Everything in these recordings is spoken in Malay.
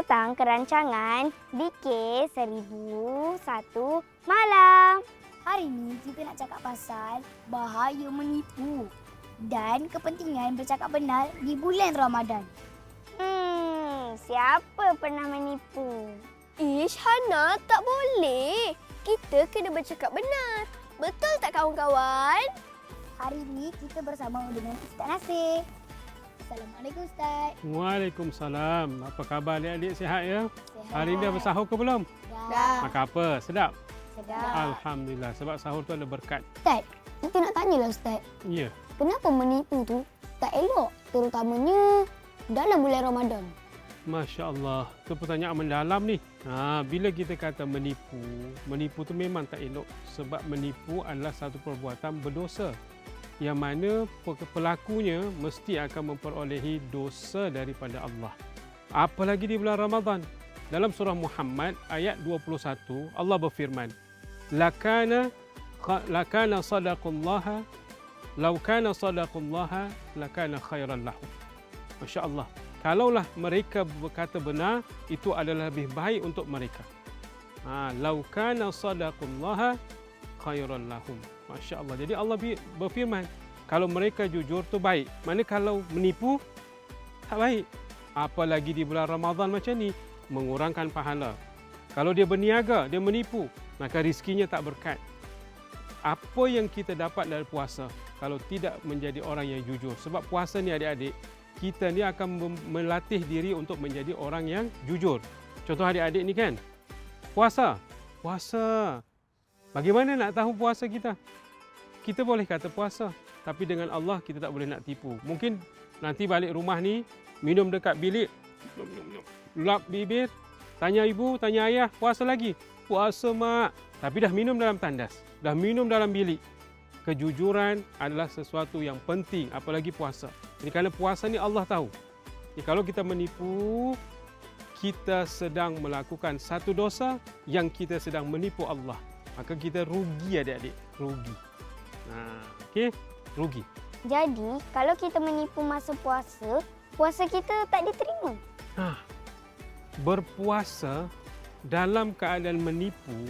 datang ke rancangan DK 1001 Malam. Hari ini kita nak cakap pasal bahaya menipu dan kepentingan bercakap benar di bulan Ramadan. Hmm, siapa pernah menipu? Ish, Hana, tak boleh. Kita kena bercakap benar. Betul tak kawan-kawan? Hari ini kita bersama dengan Ustaz Nasir. Assalamualaikum Ustaz. Waalaikumsalam. Apa khabar adik-adik sihat ya? Sihat? Hari ini dah bersahur ke belum? Dah. Makan apa? Sedap? Sedap. Alhamdulillah. Sebab sahur tu ada berkat. Ustaz, kita nak tanyalah Ustaz. Ya. Kenapa menipu tu tak elok? Terutamanya dalam bulan Ramadan. Masya Allah. Itu pertanyaan mendalam ni. Ha, bila kita kata menipu, menipu tu memang tak elok. Sebab menipu adalah satu perbuatan berdosa. Yang mana pe- pelakunya mesti akan memperolehi dosa daripada Allah. Apalagi di bulan Ramadan. Dalam surah Muhammad ayat 21 Allah berfirman, "Lakana lakana sadaqallaha law kana sadaqallaha lakana khairan lahum." Masya-Allah. Kalaulah mereka berkata benar, itu adalah lebih baik untuk mereka. Ha, lau kana sadaqallaha khairan lahum. Masya Allah. Jadi Allah berfirman, kalau mereka jujur tu baik. Mana kalau menipu tak baik. Apalagi di bulan Ramadan macam ni, mengurangkan pahala. Kalau dia berniaga, dia menipu, maka rizkinya tak berkat. Apa yang kita dapat dari puasa kalau tidak menjadi orang yang jujur? Sebab puasa ni adik-adik, kita ni akan melatih diri untuk menjadi orang yang jujur. Contoh adik-adik ni kan, puasa. Puasa. Bagaimana nak tahu puasa kita? Kita boleh kata puasa, tapi dengan Allah kita tak boleh nak tipu. Mungkin nanti balik rumah ni, minum dekat bilik, lap bibir, tanya ibu, tanya ayah, puasa lagi. Puasa mak. Tapi dah minum dalam tandas, dah minum dalam bilik. Kejujuran adalah sesuatu yang penting, apalagi puasa. Jadi kerana puasa ni Allah tahu. Jadi kalau kita menipu, kita sedang melakukan satu dosa yang kita sedang menipu Allah. Maka kita rugi adik-adik, rugi. Nah, okey, rugi. Jadi, kalau kita menipu masa puasa, puasa kita tak diterima. Ha, berpuasa dalam keadaan menipu,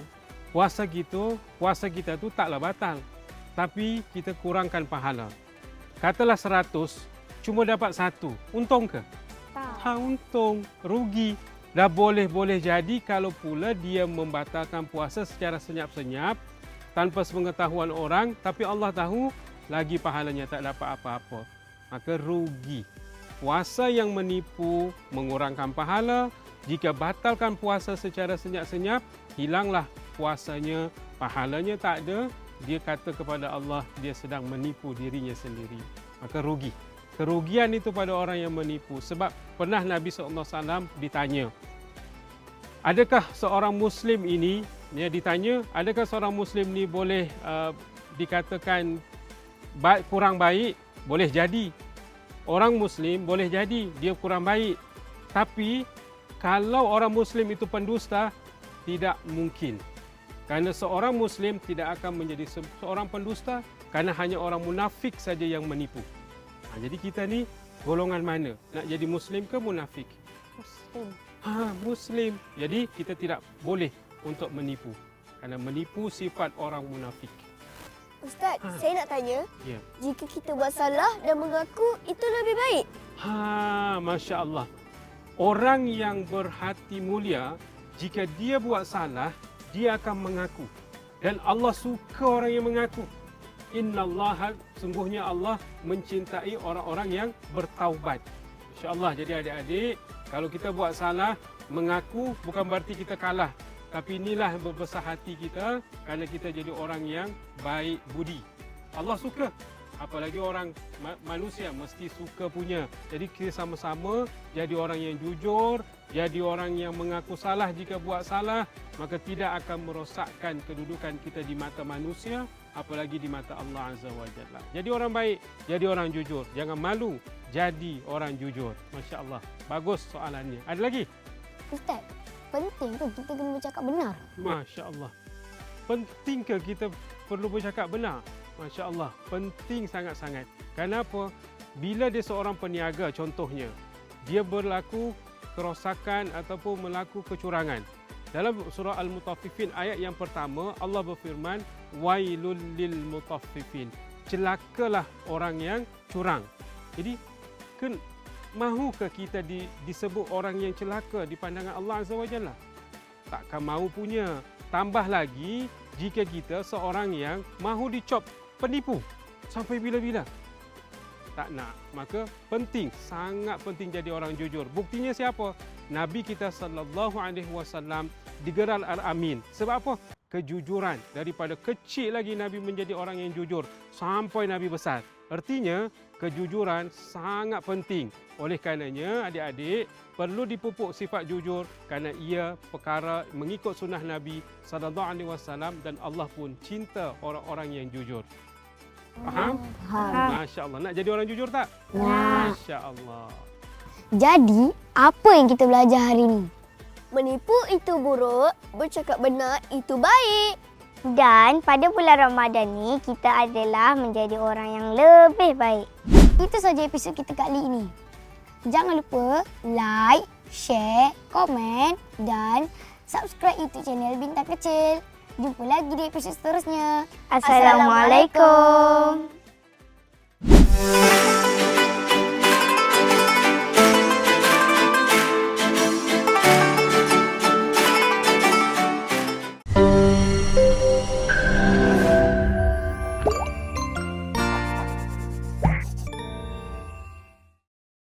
puasa kita, puasa kita tu taklah batal. Tapi kita kurangkan pahala. Katalah 100, cuma dapat satu. Untung ke? Tak. Ha, untung, rugi. Dah boleh-boleh jadi kalau pula dia membatalkan puasa secara senyap-senyap tanpa sepengetahuan orang tapi Allah tahu lagi pahalanya tak dapat apa-apa. Maka rugi. Puasa yang menipu mengurangkan pahala. Jika batalkan puasa secara senyap-senyap, hilanglah puasanya, pahalanya tak ada. Dia kata kepada Allah dia sedang menipu dirinya sendiri. Maka rugi. Kerugian itu pada orang yang menipu sebab pernah Nabi SAW ditanya Adakah seorang Muslim ini, dia ditanya, adakah seorang Muslim ni boleh uh, dikatakan baik, kurang baik? Boleh jadi. Orang Muslim boleh jadi dia kurang baik. Tapi kalau orang Muslim itu pendusta, tidak mungkin. Kerana seorang Muslim tidak akan menjadi se- seorang pendusta kerana hanya orang munafik saja yang menipu. Ha, jadi kita ni golongan mana? Nak jadi Muslim ke munafik? Muslim. Ha, Muslim. Jadi kita tidak boleh untuk menipu. Kerana menipu sifat orang munafik. Ustaz, Ha. saya nak tanya, Ya. jika kita buat salah dan mengaku, itu lebih baik. Ha, Masya Allah. Orang yang berhati mulia, jika dia buat salah, dia akan mengaku. Dan Allah suka orang yang mengaku. Inna Allah, sungguhnya Allah mencintai orang-orang yang bertaubat. Insya Allah, jadi adik-adik, kalau kita buat salah, mengaku bukan berarti kita kalah. Tapi inilah berbesar hati kita kerana kita jadi orang yang baik budi. Allah suka. Apalagi orang ma- manusia mesti suka punya. Jadi kita sama-sama jadi orang yang jujur, jadi orang yang mengaku salah jika buat salah, maka tidak akan merosakkan kedudukan kita di mata manusia, apalagi di mata Allah Azza wa Jalla. Jadi orang baik, jadi orang jujur. Jangan malu, jadi orang jujur. Masya Allah. Bagus soalannya. Ada lagi? Ustaz, penting ke kita kena bercakap benar? Masya Allah. Penting ke kita perlu bercakap benar? Masya Allah. Penting sangat-sangat. Kenapa? Bila dia seorang peniaga contohnya, dia berlaku kerosakan ataupun melaku kecurangan. Dalam surah Al-Mutaffifin ayat yang pertama Allah berfirman wailul lil mutaffifin. Celakalah orang yang curang. Jadi ken mahukah kita di, disebut orang yang celaka di pandangan Allah Azza wa Jalla? Takkan mahu punya. Tambah lagi jika kita seorang yang mahu dicop penipu sampai bila-bila. Tak nak. Maka penting, sangat penting jadi orang jujur. Buktinya siapa? Nabi kita sallallahu alaihi wasallam digelar al-amin. Sebab apa? Kejujuran. Daripada kecil lagi Nabi menjadi orang yang jujur sampai Nabi besar. Artinya kejujuran sangat penting. Oleh karenanya adik-adik perlu dipupuk sifat jujur kerana ia perkara mengikut sunnah Nabi sallallahu alaihi wasallam dan Allah pun cinta orang-orang yang jujur. Faham? Faham. Masya-Allah. Nak jadi orang jujur tak? Nak. Masya-Allah. Jadi, apa yang kita belajar hari ini? Menipu itu buruk, bercakap benar itu baik. Dan pada bulan Ramadan ni kita adalah menjadi orang yang lebih baik. Itu saja episod kita kali ini. Jangan lupa like, share, komen dan subscribe YouTube channel Bintang Kecil. Jumpa lagi di episod seterusnya. Assalamualaikum. Assalamualaikum.